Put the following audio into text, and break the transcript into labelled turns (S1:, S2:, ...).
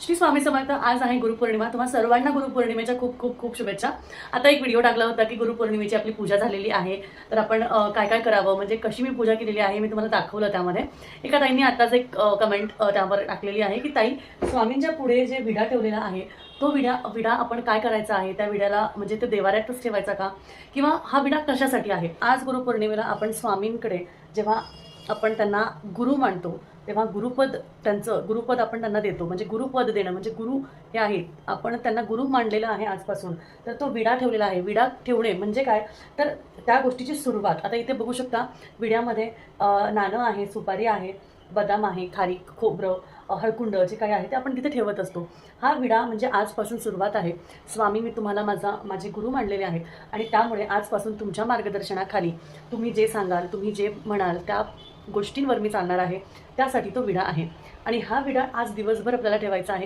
S1: श्री स्वामी समर्थ आज आहे गुरुपौर्णिमा. तुम्हा सर्वांना गुरुपौर्णिमेच्या खूप खूप खूप शुभेच्छा. आता एक व्हिडिओ टाकला होता की गुरुपौर्णिमेची आपली पूजा झालेली आहे. तर आपण काय काय करावं? म्हणजे कशी मी पूजा केलेली आहे मी तुम्हाला दाखवलं त्यामध्ये. एका ताईंनी आताच एक कमेंट त्यावर टाकलेली आहे की ताई स्वामींच्या पुढे जे विडा ठेवलेला आहे तो विडा विडा आपण काय करायचा आहे? त्या विड्याला म्हणजे ते देवाऱ्यातच ठेवायचा का? किंवा हा विडा कशासाठी आहे? आज गुरुपौर्णिमेला आपण स्वामींकडे जेव्हा आपण त्यांना गुरु मानतो तेव्हा गुरुपद त्यांचं गुरुपद आपण त्यांना देतो. म्हणजे गुरुपद देणं म्हणजे गुरु हे आहे आपण त्यांना गुरु मानलेलं आहे आजपासून. तर तो विडा ठेवलेला आहे. विडा ठेवणे म्हणजे काय? तर त्या गोष्टीची सुरुवात. आता इथे बघू शकता विड्यामध्ये नाणं आहे सुपारी आहे बदाम आहे खारीक खोबरं हळकुंड जे काही आहे ते आपण तिथे ठेवत असतो. हा विडा म्हणजे आजपासून सुरुवात आहे. स्वामी मी तुम्हाला माझा माझे गुरु मांडलेले आहेत. आणि त्यामुळे आजपासून तुमच्या मार्गदर्शनाखाली तुम्ही जे सांगाल तुम्ही जे म्हणाल त्या गोष्टींवर मी चालणार आहे त्यासाठी तो विडा आहे. आणि हा विडा आज दिवसभर आपल्याला ठेवायचा आहे.